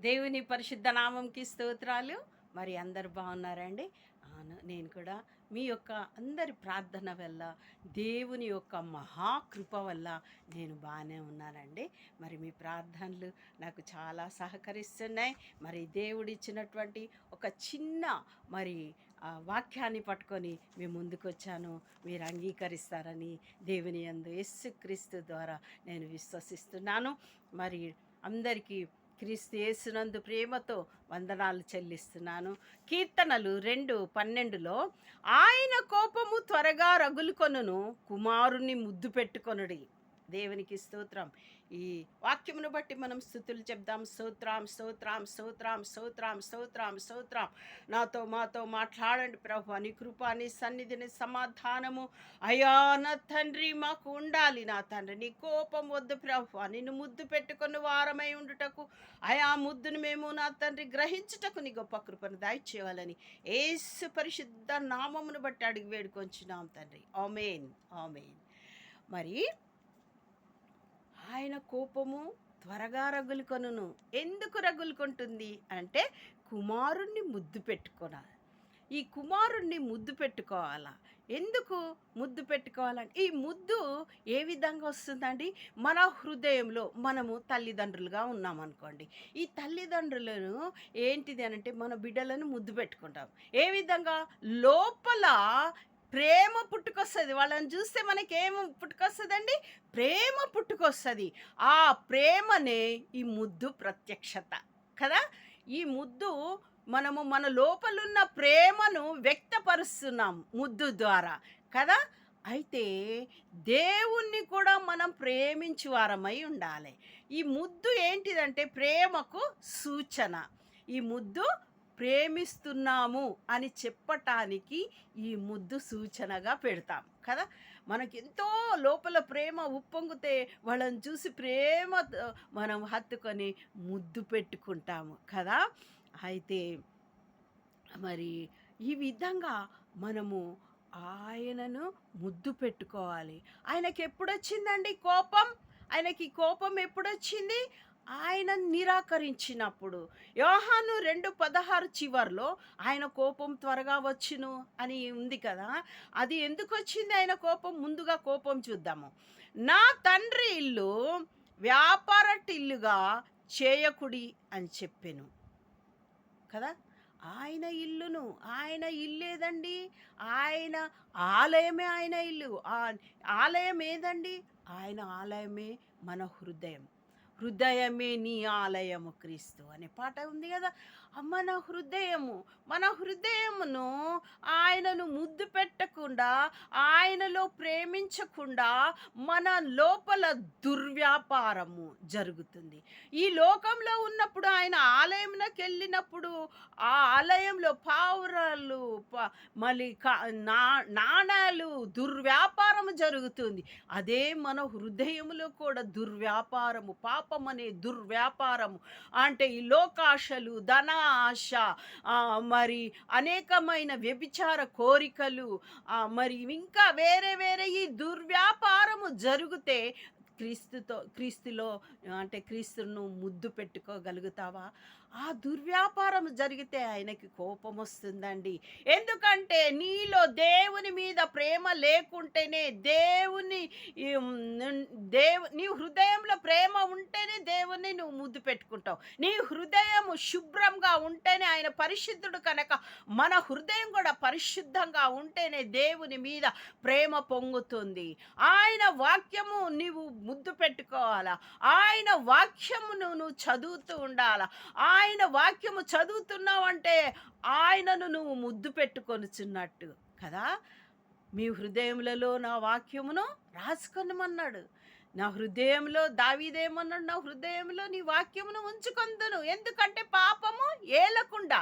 దేవుని పరిశుద్ధ నామంకి స్తోత్రాలు. మరి అందరు బాగున్నారండి? అవును నేను కూడా మీ యొక్క అందరి ప్రార్థన వల్ల దేవుని యొక్క మహాకృప వల్ల నేను బాగానే ఉన్నానండి. మరి మీ ప్రార్థనలు నాకు చాలా సహకరిస్తున్నాయి. మరి దేవుడు ఇచ్చినటువంటి ఒక చిన్న మరి వాక్యాన్ని పట్టుకొని మేము ముందుకొచ్చాను. మీరు అంగీకరిస్తారని దేవుని యందు క్రీస్తు ద్వారా నేను విశ్వసిస్తున్నాను. మరి అందరికీ క్రీస్తు యేసునందు ప్రేమతో వందనాలు చెల్లిస్తున్నాను. కీర్తనలు రెండు పన్నెండులో ఆయన కోపము త్వరగా రగులుకొనును కుమారుని ముద్దు పెట్టుకొనుడి. దేవునికి స్తోత్రం. ఈ వాక్యమును బట్టి మనం స్థుతులు చెప్దాం. స్తోత్రం స్తోత్రం స్తోత్రం స్తోత్రం స్తోత్రం స్తోత్రం. నాతో మాతో మాట్లాడండి ప్రభు. నీ కృప నీ సన్నిధిని సమాధానము. అయా నా తండ్రి మాకు ఉండాలి. నా తండ్రి నీ కోపం వద్దు ప్రభు. నిన్ను ముద్దు పెట్టుకుని వారమై ఉండుటకు. అయా ముద్దును మేము నా తండ్రి గ్రహించుటకు నీ గొప్ప కృపను దయచేయాలని ఏసు పరిశుద్ధ నామమును బట్టి అడిగి వేడుకొంచున్నాం తండ్రి. ఆమెన్. ఆమెన్. మరి ఆయన కోపము త్వరగా రగులుకొనును. ఎందుకు రగులుకుంటుంది? అంటే కుమారుణ్ణి ముద్దు పెట్టుకోవాలి ఈ కుమారుణ్ణి ముద్దు పెట్టుకోవాలా? ఎందుకు ముద్దు పెట్టుకోవాలని ఈ ముద్దు ఏ విధంగా వస్తుందండి? మన హృదయంలో మనము తల్లిదండ్రులుగా ఉన్నామనుకోండి. ఈ తల్లిదండ్రులను ఏంటిది అని అంటే మన బిడ్డలను ముద్దు పెట్టుకుంటాం. ఏ విధంగా? లోపల ప్రేమ పుట్టుకొస్తుంది. వాళ్ళని చూస్తే మనకి ఏం పుట్టుకొస్తుందండి? ప్రేమ పుట్టుకొస్తుంది. ఆ ప్రేమనే ఈ ముద్దు ప్రత్యక్షత. కదా? ఈ ముద్దు మనము మన లోపలున్న ప్రేమను వ్యక్తపరుస్తున్నాం ముద్దు ద్వారా. కదా? అయితే దేవుణ్ణి కూడా మనం ప్రేమించు వారమై ఉండాలి. ఈ ముద్దు ఏంటిదంటే ప్రేమకు సూచన. ఈ ముద్దు ప్రేమిస్తున్నాము అని చెప్పటానికి ఈ ముద్దు సూచనగా పెడతాం కదా? మనకి ఎంతో లోపల ప్రేమ ఉప్పొంగితే వాళ్ళని చూసి ప్రేమ మనం హత్తుకొని ముద్దు పెట్టుకుంటాము కదా? అయితే మరి ఈ విధంగా మనము ఆయనను ముద్దు పెట్టుకోవాలి. ఆయనకి ఎప్పుడొచ్చిందండి కోపం? ఆయనకి కోపం ఎప్పుడు వచ్చింది ఆయన నిరాకరించినప్పుడు. యోహాను రెండు పదహారు చివర్లో ఆయన కోపం త్వరగా వచ్చును అని ఉంది కదా. అది ఎందుకు వచ్చింది? ఆయన కోపం? ముందుగా కోపం చూద్దాము. నా తండ్రి ఇల్లు వ్యాపారటిల్లుగా చేయకుడి అని చెప్పాను. కదా? ఆయన ఇల్లును. ఆయన ఇల్లేదండి? ఆయన ఆలయమే ఆయన ఇల్లు. ఆ- ఆలయం ఏదండి? ఆయన ఆలయమే మన హృదయం. హృదయమే నీ ఆలయము క్రీస్తు అనే పాట ఉంది కదా. మన హృదయము మన హృదయమును ఆయనను ముద్దు పెట్టకుండా ఆయనలో ప్రేమించకుండా మన లోపల దుర్వ్యాపారము జరుగుతుంది. ఈ లోకంలో ఉన్నప్పుడు ఆయన ఆలయంలోకి వెళ్ళినప్పుడు ఆ ఆలయంలో పావురాలు మళ్ళీ కా- నా నాణాలు దుర్వ్యాపారం జరుగుతుంది. అదే మన హృదయములో కూడా దుర్వ్యాపారము పాపం అనే దుర్వ్యాపారము. అంటే ఈ లోకాశలు ధన ఆశ మరి అనేకమైన వ్యభిచార కోరికలు మరి ఇంకా వేరే వేరే ఈ దుర్వ్యాపారము జరిగితే క్రీస్తుతో క్రీస్తులో అంటే క్రీస్తును ముద్దు పెట్టుకోగలుగుతావా? ఆ దుర్వ్యాపారం జరిగితే ఆయనకి కోపం వస్తుందండి. ఎందుకంటే నీలో దేవుని మీద ప్రేమ లేకుంటేనే దేవుని దేవు నీ హృదయంలో ప్రేమ ఉంటేనే దేవుణ్ణి నువ్వు ముద్దు పెట్టుకుంటావు. నీ హృదయము శుభ్రంగా ఉంటేనే ఆయన పరిశుద్ధుడు కనుక మన హృదయం కూడా పరిశుద్ధంగా ఉంటేనే దేవుని మీద ప్రేమ పొంగుతుంది. ఆయన వాక్యము నీవు ముద్దు పెట్టుకోవాలా? ఆయన వాక్యమును నువ్వు చదువుతూ ఉండాలా? ఆయన వాక్యము చదువుతున్నావంటే ఆయనను నువ్వు ముద్దు పెట్టుకొనుచున్నట్టు కదా? మీ హృదయములలో నా వాక్యమును రాసుకొనమన్నాడు. నా హృదయంలో దావీదేమన్నాడు నా హృదయంలో నీ వాక్యమును ఉంచుకొందును. ఎందుకంటే పాపము ఏలకుండా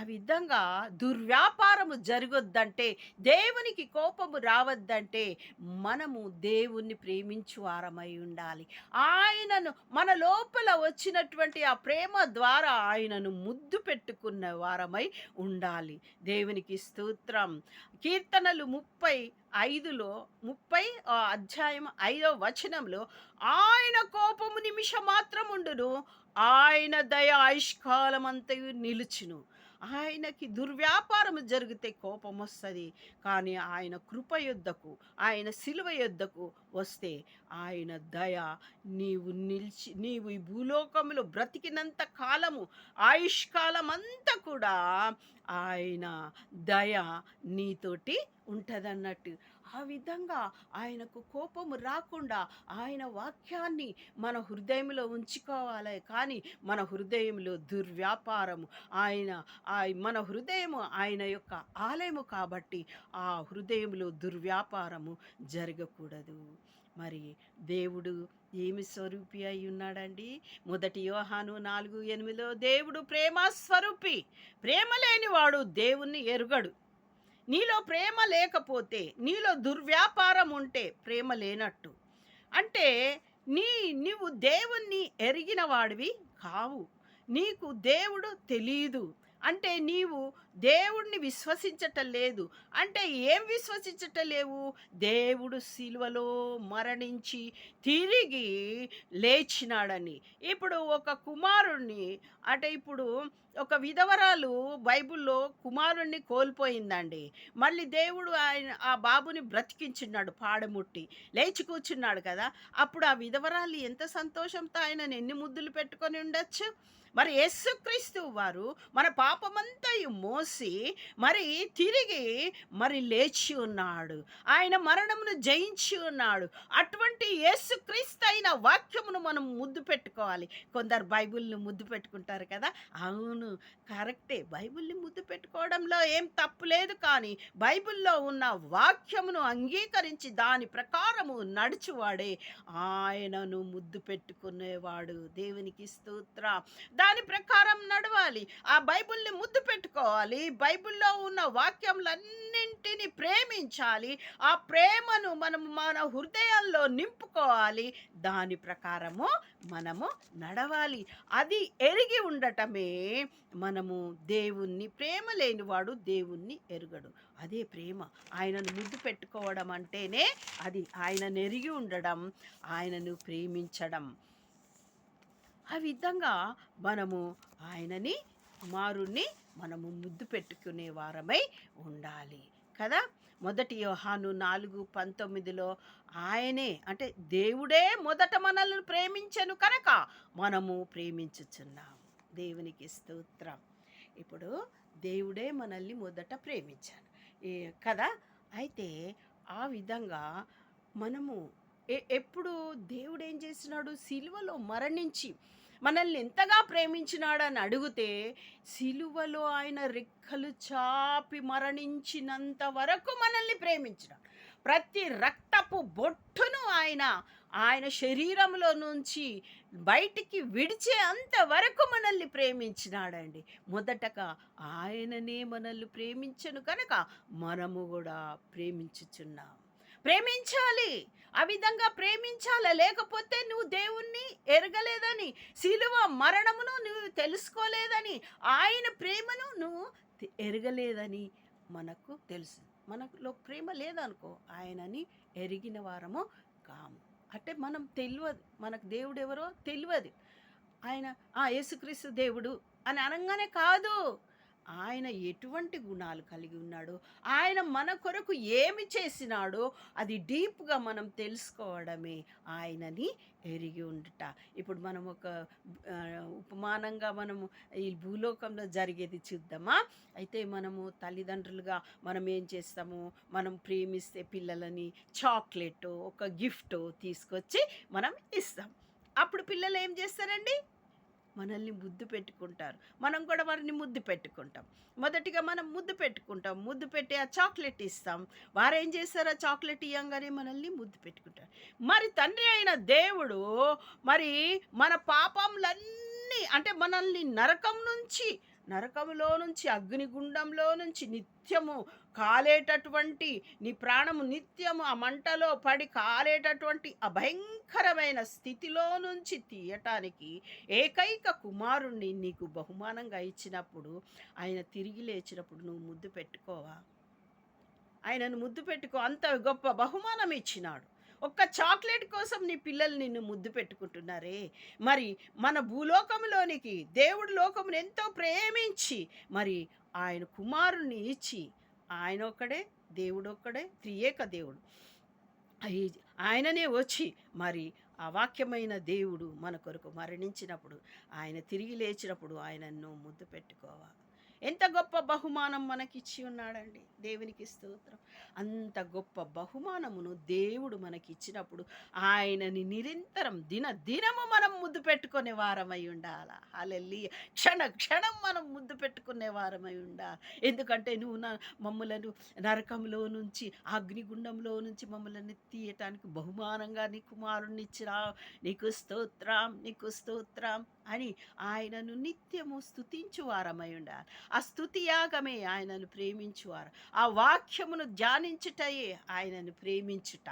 ఆ విధంగా దుర్వ్యాపారము జరగొద్దంటే దేవునికి కోపము రావద్దంటే మనము దేవుణ్ణి ప్రేమించు వారమై ఉండాలి. ఆయనను మన లోపల వచ్చినటువంటి ఆ ప్రేమ ద్వారా ఆయనను ముద్దు పెట్టుకున్న వారమై ఉండాలి. దేవునికి స్తోత్రం. కీర్తనలు ముప్పై ఐదులో ముప్పై అధ్యాయం ఐదో వచనంలో ఆయన కోపము నిమిషం మాత్రం ఉండును ఆయన దయ ఆయుష్కాలమంతయు నిలుచును. ఆయనకి దుర్వ్యాపారం జరిగితే కోపం వస్తుంది కానీ ఆయన కృప యుద్ధకు ఆయన శిలువ యుద్ధకు వస్తే ఆయన దయ నీవు నిలిచి నీవు ఈ భూలోకంలో బ్రతికినంత కాలము ఆయుష్కాలం అంతా కూడా ఆయన దయ నీతోటి ఉంటుందన్నట్టు ఆ విధంగా ఆయనకు కోపము రాకుండా ఆయన వాక్యాన్ని మన హృదయంలో ఉంచుకోవాలి. కానీ మన హృదయంలో దుర్వ్యాపారము ఆయన ఆ మన హృదయము ఆయన యొక్క ఆలయము కాబట్టి ఆ హృదయంలో దుర్వ్యాపారము జరగకూడదు. మరి దేవుడు ఏమి స్వరూపి అయి ఉన్నాడండి? మొదటి యోహాను నాలుగు ఎనిమిదిలో దేవుడు ప్రేమ స్వరూపి. ప్రేమ లేనివాడు దేవుణ్ణి ఎరుగడు. నీలో ప్రేమ లేకపోతే నీలో దుర్వ్యాపారం ఉంటే ప్రేమ లేనట్టు. అంటే నీ నీవు దేవుణ్ణి ఎరిగిన వాడివి కావు. నీకు దేవుడు తెలీదు. అంటే నీవు దేవుణ్ణి విశ్వసించటం లేదు. అంటే ఏం విశ్వసించటం లేవు? దేవుడు శిలువలో మరణించి తిరిగి లేచినాడని. ఇప్పుడు ఒక కుమారుణ్ణి అంటే ఇప్పుడు ఒక విధవరాలు బైబిల్లో కుమారుణ్ణి కోల్పోయిందండి. మళ్ళీ దేవుడు ఆయన ఆ బాబుని బ్రతికించున్నాడు పాడముట్టి. లేచి కూర్చున్నాడు కదా. అప్పుడు ఆ విధవరాలు ఎంత సంతోషంతో ఆయనను ఎన్ని ముద్దులు పెట్టుకొని ఉండొచ్చు? మరి యేసుక్రీస్తు వారు మన పాపమంతయు మోసి మరి తిరిగి మరి లేచి ఉన్నాడు. ఆయన మరణమును జయించి ఉన్నాడు. అటువంటి యేసుక్రీస్తు అయిన వాక్యమును మనం ముద్దు పెట్టుకోవాలి. కొందరు బైబిల్ని ముద్దు పెట్టుకుంటారు కదా? అవును కరెక్టే. బైబిల్ని ముద్దు పెట్టుకోవడంలో ఏం తప్పు లేదు కానీ బైబిల్లో ఉన్న వాక్యమును అంగీకరించి దాని ప్రకారము నడుచువాడే ఆయనను ముద్దు పెట్టుకునేవాడు. దేవునికి స్తోత్ర. దాని ప్రకారం నడవాలి. ఆ బైబిల్ని ముద్దు పెట్టుకోవాలి. బైబిల్లో ఉన్న వాక్యములన్నింటినీ ప్రేమించాలి. ఆ ప్రేమను మనము మన హృదయంలో నింపుకోవాలి. దాని ప్రకారము మనము నడవాలి. అది ఎరిగి ఉండటమే మనము దేవుణ్ణి ప్రేమ లేనివాడు దేవుణ్ణి ఎరుగడు. అదే ప్రేమ. ఆయనను ముద్దు పెట్టుకోవడం అంటేనే అది ఆయనను ఎరిగి ఉండడం ఆయనను ప్రేమించడం. ఆ విధంగా మనము ఆయనని కుమారుణ్ణి మనము ముద్దు పెట్టుకునే వారమై ఉండాలి. కదా? మొదటి యోహాను నాలుగు పంతొమ్మిదిలో ఆయనే అంటే దేవుడే మొదట మనల్ని ప్రేమించను కనుక మనము ప్రేమించుచున్నాం. దేవునికి స్తోత్రం. ఇప్పుడు దేవుడే మనల్ని మొదట ప్రేమించాను ఏ కదా? అయితే ఆ విధంగా మనము ఎ- ఎప్పుడు దేవుడు ఏం చేసినాడు? సిలువలో మరణించి మనల్ని ఎంతగా ప్రేమించినాడని అడిగితే సిలువలో ఆయన రెక్కలు చాపి మరణించినంత వరకు మనల్ని ప్రేమించినాడు ప్రతి రక్తపు బొట్టును ఆయన ఆయన శరీరంలో నుంచి బయటికి విడిచే అంత వరకు మనల్ని ప్రేమించినాడండి. మొదటగా ఆయననే మనల్ని ప్రేమించను కనుక మనము కూడా ప్రేమించుచున్నాం. ప్రేమించాలి. ఆ విధంగా ప్రేమించాలా? లేకపోతే నువ్వు దేవుణ్ణి ఎరగలేదని శిలువ మరణమును నువ్వు తెలుసుకోలేదని ఆయన ప్రేమను నువ్వు ఎరగలేదని మనకు తెలుసు. మనలో ప్రేమ లేదనుకో ఆయనని ఎరిగిన వారము కాము. అంటే మనం తెలియదు మనకు దేవుడు ఎవరో తెలియదు ఆయన ఆ యేసుక్రీస్తు దేవుడు అని అనగానే కాదు. ఆయన ఎటువంటి గుణాలు కలిగి ఉన్నాడో ఆయన మన కొరకు ఏమి చేసినాడో అది డీప్గా మనం తెలుసుకోవడమే ఆయనని ఎరిగి ఉండుట. ఇప్పుడు మనం ఒక ఉపమానంగా మనము ఈ భూలోకంలో జరిగేది చూద్దామా? అయితే మనము తల్లిదండ్రులుగా మనం ఏం చేస్తాము? మనం ప్రేమిస్తే పిల్లలని చాక్లెట్ ఒక గిఫ్ట్ తీసుకొచ్చి మనం ఇస్తాం. అప్పుడు పిల్లలు ఏం చేస్తారండి? మనల్ని ముద్దు పెట్టుకుంటారు. మనం కూడా వారిని ముద్దు పెట్టుకుంటాం. మొదటిగా మనం ముద్దు పెట్టుకుంటాం. ముద్దు పెట్టి ఆ చాక్లెట్ ఇస్తాం. వారేం చేస్తారు? ఆ చాక్లెట్ ఇవ్వంగానే మనల్ని ముద్దు పెట్టుకుంటారు. మరి తండ్రి అయిన దేవుడు మరి మన పాపంలన్నీ అంటే మనల్ని నరకం నుంచి నరకములో నుంచి అగ్నిగుండంలో నుంచి నిత్యము కాలేటటువంటి నీ ప్రాణము నిత్యము ఆ మంటలో పడి కాలేటటువంటి అభయంకరమైన స్థితిలో నుంచి తీయటానికి ఏకైక కుమారుణ్ణి నీకు బహుమానంగా ఇచ్చినప్పుడు ఆయన తిరిగి లేచినప్పుడు నువ్వు ముద్దు పెట్టుకోవా? ఆయనను ముద్దు పెట్టుకో అంత గొప్ప బహుమానం ఇచ్చినాడు. ఒక్క చాక్లెట్ కోసం నీ పిల్లలు నిన్ను ముద్దు పెట్టుకుంటున్నారే. మరి మన భూలోకంలోనికి దేవుడు లోకమును ఎంతో ప్రేమించి మరి ఆయన కుమారుణ్ణి ఇచ్చి ఆయన ఒక్కడే దేవుడు ఒక్కడే త్రియేక దేవుడు. ఆయననే వచ్చి మరి అవాక్యమైన దేవుడు మన కొరకు మరణించినప్పుడు ఆయన తిరిగి లేచినప్పుడు ఆయనను ముద్దు పెట్టుకోవాలి. ఎంత గొప్ప బహుమానం మనకిచ్చి ఉన్నాడండి. దేవునికి స్తోత్రం. అంత గొప్ప బహుమానమును దేవుడు మనకి ఇచ్చినప్పుడు ఆయనని నిరంతరం దిన దినము మనం ముద్దు పెట్టుకునే వారమై ఉండాల. అలెల్లి క్షణ క్షణం మనం ముద్దు పెట్టుకునే వారమై ఉండాలి. ఎందుకంటే నువ్వు నా మమ్మలను నరకంలో నుంచి అగ్నిగుండంలో నుంచి మమ్మల్ని తీయటానికి బహుమానంగా నీ కుమారుణ్ణిచ్చిరా నీకు స్తోత్రం నీకు స్తోత్రం. అని ఆయనను నిత్యము స్తుతించు ఉండాలి ఆ స్థుతియాగమే ఆయనను ప్రేమించువారు. ఆ వాక్యమును ధ్యానించుటయే ఆయనను ప్రేమించుట.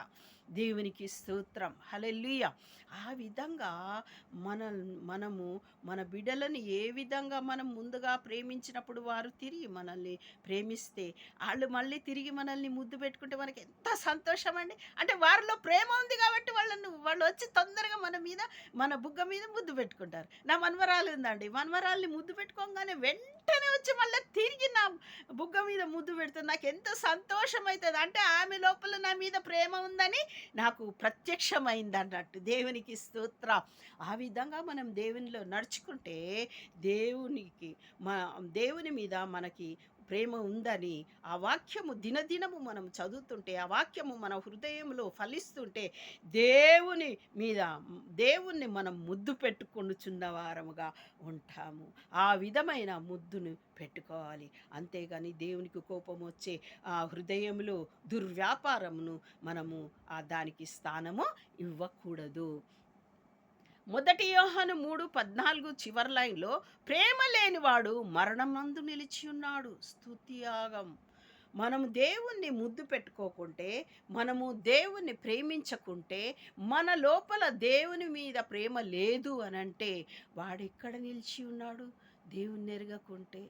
దేవునికి స్తోత్రం. హలెల్లుయ. ఆ విధంగా మన మనము మన బిడ్డలను ఏ విధంగా మనం ముందుగా ప్రేమించినప్పుడు వారు తిరిగి మనల్ని ప్రేమిస్తే వాళ్ళు మళ్ళీ తిరిగి మనల్ని ముద్దు పెట్టుకుంటే మనకి ఎంత సంతోషం అండి అంటే వారిలో ప్రేమ ఉంది కాబట్టి వాళ్ళను వాళ్ళు వచ్చి తొందరగా మన మీద మన బుగ్గ మీద ముద్దు పెట్టుకుంటారు. నా మన్వరాలు ఉందండి. మన్వరాల్ని ముద్దు పెట్టుకోగానే వెంటనే వచ్చి మళ్ళీ తిరిగి నా బుగ్గ మీద ముద్దు పెడుతుంది. నాకు ఎంత సంతోషం అవుతుంది అంటే ఆమె లోపల నా మీద ప్రేమ ఉందని నాకు ప్రత్యక్షమైంది అన్నట్టు. దేవునికి స్తోత్ర. ఆ విధంగా మనం దేవునిలో నడుచుకుంటే దేవునికి మా దేవుని మీద మనకి ప్రేమ ఉందని ఆ వాక్యము దినదినము మనం చదువుతుంటే ఆ వాక్యము మన హృదయంలో ఫలిస్తుంటే దేవుని మీద దేవుణ్ణి మనం ముద్దు పెట్టుకొనుచున్న వారముగా ఉంటాము. ఆ విధమైన ముద్దును పెట్టుకోవాలి. అంతేగాని దేవునికి కోపం వచ్చే ఆ హృదయంలో దుర్వ్యాపారమును మనము ఆ దానికి స్థానము ఇవ్వకూడదు. మొదటి యోహాను మూడు పద్నాలుగు చివరి లైన్లో ప్రేమ లేనివాడు మరణం నందు నిలిచి ఉన్నాడు. స్థుతియాగం మనము దేవుణ్ణి ముద్దు పెట్టుకోకుంటే మనము దేవుణ్ణి ప్రేమించకుంటే మన లోపల దేవుని మీద ప్రేమ లేదు అని అంటే వాడెక్కడ నిలిచి ఉన్నాడు? దేవుణ్ణి ఎరగకుంటే.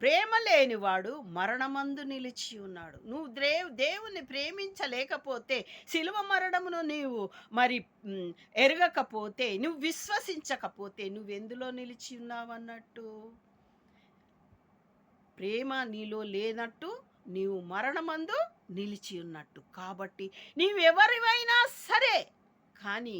ప్రేమ లేనివాడు మరణమందు నిలిచి ఉన్నాడు. నువ్వు దేవ్ దేవుణ్ణి ప్రేమించలేకపోతే శిలువ మరణమును నీవు మరి ఎరగకపోతే నువ్వు విశ్వసించకపోతే నువ్వెందులో నిలిచి ఉన్నావన్నట్టు? ప్రేమ నీలో లేనట్టు నీవు మరణమందు నిలిచి ఉన్నట్టు. కాబట్టి నీవెవరివైనా సరే కానీ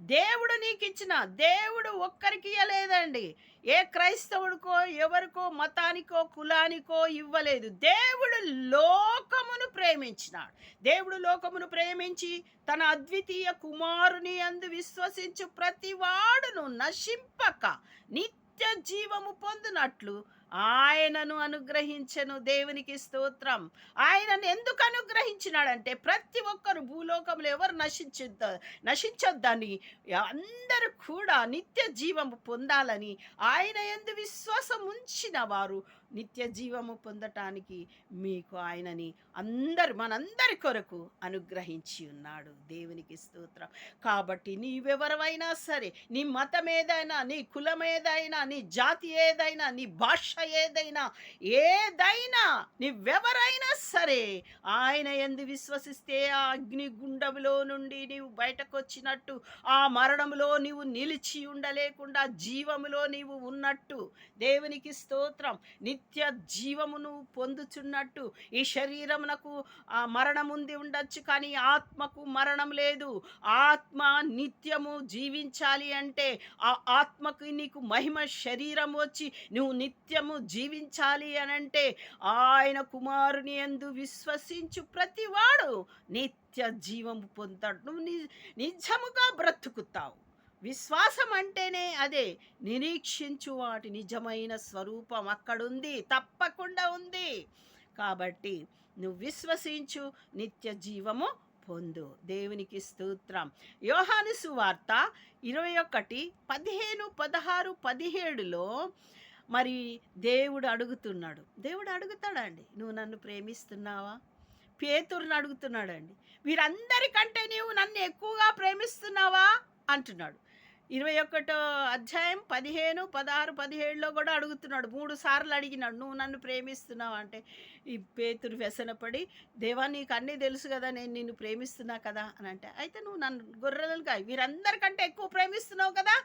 దేవుడు నీకు ఇచ్చిన దేవుడు ఒక్కరికి ఇవ్వలేదండి ఏ క్రైస్తవుడికో ఎవరికో మతానికో కులానికో ఇవ్వలేదు. దేవుడు లోకమును ప్రేమించినాడు. దేవుడు లోకమును ప్రేమించి తన అద్వితీయ కుమారుని అందు విశ్వసించు ప్రతివాడును నశింపక నిత్య జీవము పొందినట్లు ఆయనను అనుగ్రహించను దేవునికి స్తోత్రం. ఆయనను ఎందుకు అనుగ్రహించినాడంటే ప్రతి ఒక్కరు భూలోకంలో ఎవరు నశించొద్ద నశించొద్దని అందరూ కూడా నిత్య జీవం పొందాలని ఆయన ఎందు విశ్వాసం ఉంచిన వారు నిత్య జీవము పొందటానికి మీకు ఆయనని అందరు మనందరి కొరకు అనుగ్రహించి ఉన్నాడు. దేవునికి స్తోత్రం. కాబట్టి నీవెవరమైనా సరే నీ మతం ఏదైనా నీ కులం ఏదైనా నీ జాతి ఏదైనా నీ భాష ఏదైనా ఏదైనా నీవెవరైనా సరే ఆయన ఎందు విశ్వసిస్తే ఆ అగ్నిగుండములో నుండి నీవు బయటకు వచ్చినట్టు ఆ మరణంలో నీవు నిలిచి ఉండలేకుండా జీవములో నీవు ఉన్నట్టు దేవునికి స్తోత్రం. నిత్య నిత్య జీవమును పొందుచున్నట్టు ఈ శరీరమునకు ఆ మరణం ఉంది ఉండొచ్చు కానీ ఆత్మకు మరణం లేదు. ఆత్మ నిత్యము జీవించాలి అంటే ఆ ఆత్మకు నీకు మహిమ శరీరం వచ్చి నువ్వు నిత్యము జీవించాలి అని అంటే ఆయన కుమారుని ఎందు విశ్వసించు ప్రతివాడు నిత్య జీవము పొందుతాడు. నువ్వు ని నిజముగా బ్రతుకుతావు. విశ్వాసం అంటేనే అదే నిరీక్షించు వాటి నిజమైన స్వరూపం అక్కడుంది తప్పకుండా ఉంది. కాబట్టి నువ్వు విశ్వసించు నిత్య జీవము పొందు. దేవునికి స్తోత్రం. యోహాను సువార్త ఇరవై ఒకటి పదిహేను పదహారు పదిహేడులో మరి దేవుడు అడుగుతున్నాడు. దేవుడు అడుగుతాడండి నువ్వు నన్ను ప్రేమిస్తున్నావా? పేతురుని అడుగుతున్నాడండి వీరందరికంటే నీవు నన్ను ఎక్కువగా ప్రేమిస్తున్నావా? అంటున్నాడు. ఇరవై ఒకటో అధ్యాయం పదిహేను పదహారు పదిహేడులో కూడా అడుగుతున్నాడు. మూడు సార్లు అడిగినాడు. నువ్వు నన్ను ప్రేమిస్తున్నావు? అంటే ఈ పేతురు వ్యసనపడి దేవా నీకు అన్నీ తెలుసు కదా నేను నిన్ను ప్రేమిస్తున్నా కదా? అని అంటే అయితే నువ్వు నన్ను గొర్రెలను కాయ. వీరందరికంటే ఎక్కువ ప్రేమిస్తున్నావు కదా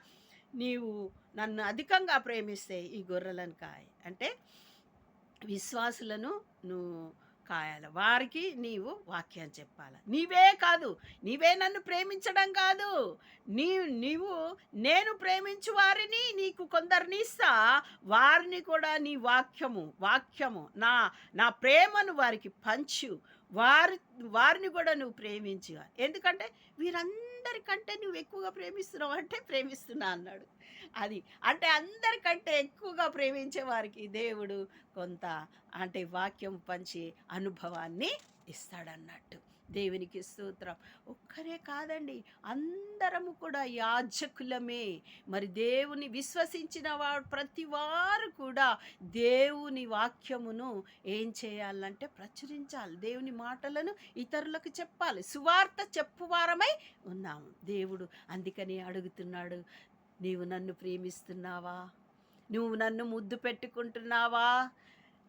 నీవు నన్ను అధికంగా ప్రేమిస్తే ఈ గొర్రెలను కాయ. అంటే విశ్వాసులను నువ్వు కాయాలి వారికి నీవు వాక్యం చెప్పాలి. నీవే కాదు నీవే నన్ను ప్రేమించడం కాదు. నీ నీవు నేను ప్రేమించు వారిని నీకు కొందరిని ఇస్తా. వారిని కూడా నీ వాక్యము వాక్యము నా నా ప్రేమను వారికి పంచు. వారి వారిని కూడా నువ్వు ప్రేమించు ఎందుకంటే అందరికంటే నువ్వు ఎక్కువగా ప్రేమిస్తున్నావు అంటే ప్రేమిస్తున్నా అన్నాడు. అది అంటే అందరికంటే ఎక్కువగా ప్రేమించే వారికి దేవుడు కొంత అంటే వాక్యం పంచి అనుభవాన్ని ఇస్తాడన్నట్టు. దేవునికి స్తోత్రం. ఒక్కరే కాదండి అందరము కూడా యాజకులమే. మరి దేవుని విశ్వసించిన వారు ప్రతి వారు కూడా దేవుని వాక్యమును ఏం చేయాలంటే ప్రచురించాలి. దేవుని మాటలను ఇతరులకు చెప్పాలి. సువార్త చెప్పువారమై ఉన్నాము. దేవుడు అందుకని అడుగుతున్నాడు నీవు నన్ను ప్రేమిస్తున్నావా? నువ్వు నన్ను ముద్దు పెట్టుకుంటున్నావా?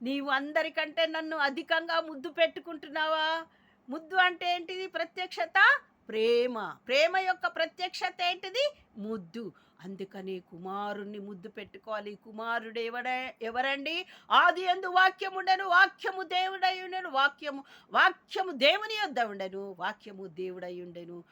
నీవు అందరికంటే నన్ను అధికంగా ముద్దు పెట్టుకుంటున్నావా? ముద్దు అంటే ఏంటిది? ప్రత్యక్షత ప్రేమ. ప్రేమ యొక్క ప్రత్యక్షత ఏంటిది? ముద్దు. అందుకని కుమారుణ్ణి ముద్దు పెట్టుకోవాలి. కుమారుడు ఎవడ ఎవరండి? ఆది ఎందు వాక్యము ఉండను వాక్యము దేవుడై ఉండను వాక్యము వాక్యము దేవుని యొద్ద ఉండను వాక్యము దేవుడై ఉండెను.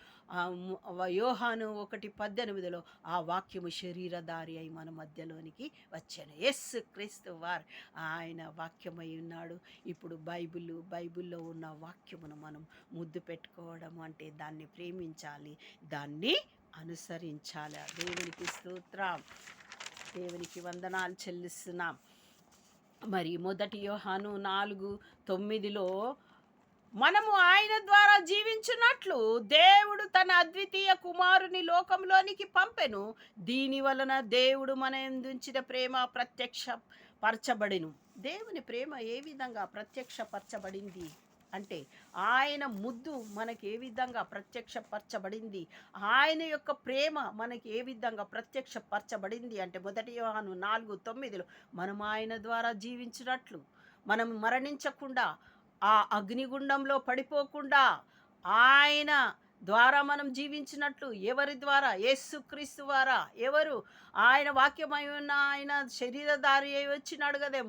యోహాను ఒకటి పద్దెనిమిదిలో ఆ వాక్యము శరీరధారి అయి మన మధ్యలోనికి వచ్చాను. ఎస్ క్రీస్తు వార్ ఆయన వాక్యమై ఉన్నాడు. ఇప్పుడు బైబిల్ బైబిల్లో ఉన్న వాక్యమును మనం ముద్దు పెట్టుకోవడం అంటే దాన్ని ప్రేమించాలి దాన్ని అనుసరించాలి. దేవునికి స్తోత్రం. దేవునికి వందనాలు చెల్లిస్తున్నాం. మరి మొదటి యోహాను నాలుగు తొమ్మిదిలో మనము ఆయన ద్వారా జీవించున్నట్లు దేవుడు తన అద్వితీయ కుమారుని లోకంలోనికి పంపెను. దీని వలన దేవుడు మన ఎందుంచిన ప్రేమ ప్రత్యక్ష పరచబడిను దేవుని ప్రేమ ఏ విధంగా ప్రత్యక్షపరచబడింది అంటే ఆయన ముద్దు మనకి ఏ విధంగా ప్రత్యక్షపరచబడింది? ఆయన యొక్క ప్రేమ మనకి ఏ విధంగా ప్రత్యక్షపరచబడింది అంటే మొదటి యోహాను నాలుగు తొమ్మిదిలో మనం ఆయన ద్వారా జీవించినట్లు మనం మరణించకుండా ఆ అగ్నిగుండంలో పడిపోకుండా ఆయన ద్వారా మనం జీవించినట్లు ఎవరి ద్వారా? యేసుక్రీస్తు ద్వారా ఎవరు? ఆయన వాక్యమై ఉన్న ఆయన శరీరధారి అయి వచ్చినాడు కదా.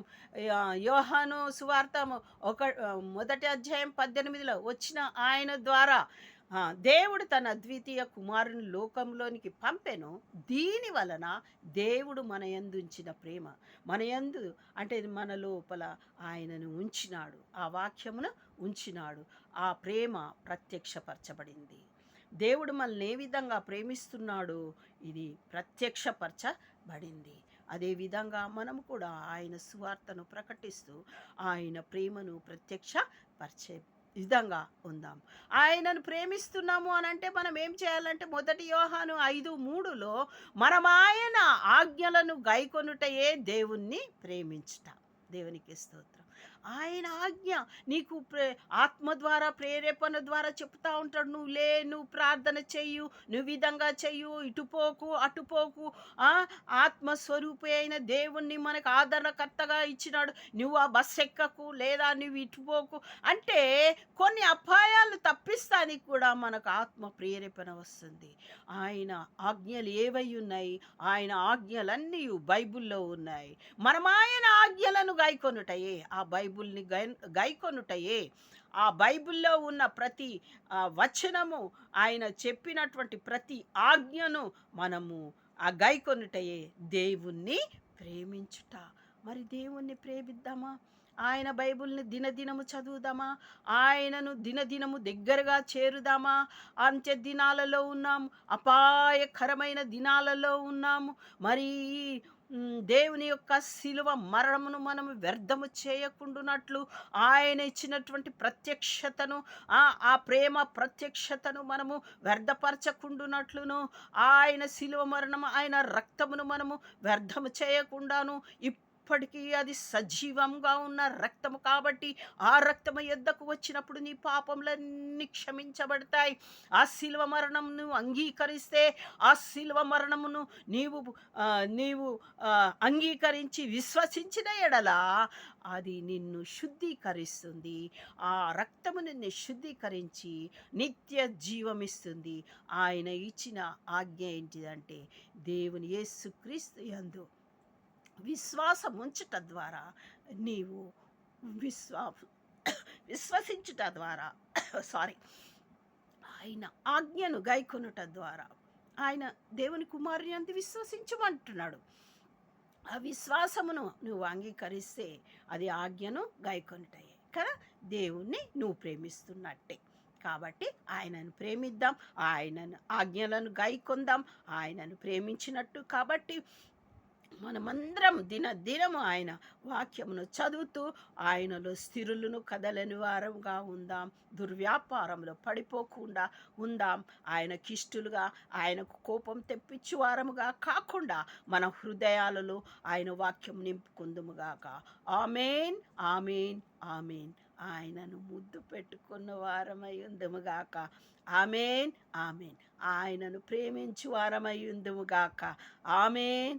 యోహాను సువార్తము ఒక మొదటి అధ్యాయం పద్దెనిమిదిలో వచ్చిన ఆయన ద్వారా దేవుడు తన అద్వితీయ కుమారుని లోకంలోనికి పంపెను. దీని వలన దేవుడు మన యందు ఉంచిన ప్రేమ మన యందు అంటే మన లోపల ఆయనను ఉంచినాడు. ఆ వాక్యమును ఉంచినాడు. ఆ ప్రేమ ప్రత్యక్షపరచబడింది. దేవుడు మనల్ని ఏ విధంగా ప్రేమిస్తున్నాడు ఇది ప్రత్యక్షపరచబడింది. అదేవిధంగా మనము కూడా ఆయన సువార్తను ప్రకటిస్తూ ఆయన ప్రేమను ప్రత్యక్షపరిచే విధంగా ఉందాం. ఆయనను ప్రేమిస్తున్నాము అని అంటే మనం ఏం చేయాలంటే మొదటి యోహాను ఐదు మూడులో మనం ఆయన ఆజ్ఞలను గైకొనుటయే దేవుణ్ణి ప్రేమించుట. దేవునికి స్తోత్రం. ఆయన ఆజ్ఞ. నీకు ప్రే ఆత్మ ద్వారా ప్రేరేపణ ద్వారా చెప్తా ఉంటాడు. నువ్వు లే నువ్వు ప్రార్థన చెయ్యు. నువ్వు విధంగా చెయ్యు. ఇటుపోకు అటుపోకు ఆ ఆత్మస్వరూపి అయిన దేవుణ్ణి మనకు ఆదరణకర్తగా ఇచ్చినాడు. నువ్వు ఆ బస్ ఎక్కకు లేదా నువ్వు ఇటుపోకు అంటే కొన్ని అపాయాలు తప్పిస్తానికి కూడా మనకు ఆత్మ ప్రేరేపణ వస్తుంది. ఆయన ఆజ్ఞలు ఏవై ఉన్నాయి? ఆయన ఆజ్ఞలన్నీ బైబిల్లో ఉన్నాయి. మనం ఆయన ఆజ్ఞలను గైకొనుటయే ఆ బైబుల్ని గై గైకొనుటయే. ఆ బైబిల్లో ఉన్న ప్రతి ఆ, వచనము ఆయన చెప్పినటువంటి ప్రతి ఆజ్ఞను మనము ఆ గైకొనుటయే. దేవుణ్ణి ప్రేమించుట. మరి దేవుణ్ణి ప్రేమిద్దామా? ఆయన బైబుల్ని దినదినము చదువుదామా? ఆయనను దినదినము దగ్గరగా చేరుదామా? అంత్య దినాలలో ఉన్నాము అపాయకరమైన దినాలలో ఉన్నాము. మరి దేవుని యొక్క శిలువ మరణమును మనము వ్యర్థము చేయకుండునట్లు ఆయన ఇచ్చినటువంటి ప్రత్యక్షతను ఆ ఆ ప్రేమ ప్రత్యక్షతను మనము వ్యర్థపరచకుండునట్లును. ఆయన శిలువ మరణము ఆయన రక్తమును మనము వ్యర్థము చేయకుండాను అయినప్పటికీ అది సజీవంగా ఉన్న రక్తము కాబట్టి ఆ రక్తము ఎద్దకు వచ్చినప్పుడు నీ పాపములన్నీ క్షమించబడతాయి. ఆ శిల్వ మరణమును అంగీకరిస్తే ఆ శిల్వ మరణమును నీవు నీవు అంగీకరించి విశ్వసించిన ఎడల అది నిన్ను శుద్ధీకరిస్తుంది. ఆ రక్తము నిన్ను శుద్ధీకరించి నిత్య జీవమిస్తుంది. ఆయన ఇచ్చిన ఆజ్ఞ ఏంటిదంటే దేవుని యేసుక్రీస్తు యందు. విశ్వాసం ఉంచుట ద్వారా నీవు విశ్వా విశ్వసించుట ద్వారా సారీ ఆయన ఆజ్ఞను గైకొనుట ద్వారా ఆయన దేవుని కుమారుని అంత విశ్వసించమంటున్నాడు. ఆ విశ్వాసమును నువ్వు అంగీకరిస్తే అది ఆజ్ఞను గైకొనుటయే కదా? దేవుణ్ణి నువ్వు ప్రేమిస్తున్నట్టే. కాబట్టి ఆయనను ప్రేమిద్దాం ఆయనను ఆజ్ఞలను గైకొందాం ఆయనను ప్రేమించినట్టు కాబట్టి మనమందరం దిన దినము ఆయన వాక్యమును చదువుతూ ఆయనలో స్థిరులను కదలని వారంగా ఉందాం. దుర్వ్యాపారంలో పడిపోకుండా ఉందాం. ఆయనకిష్టులుగా ఆయనకు కోపం తెప్పించు వారముగా కాకుండా మన హృదయాలలో ఆయన వాక్యం నింపుకుందుముగాక. Amen amen amen. ఆయనను ముద్దు పెట్టుకున్న వారమై ఉందముగాక. Amen amen. ఆయనను ప్రేమించు వారమై ఉందముగాక. Amen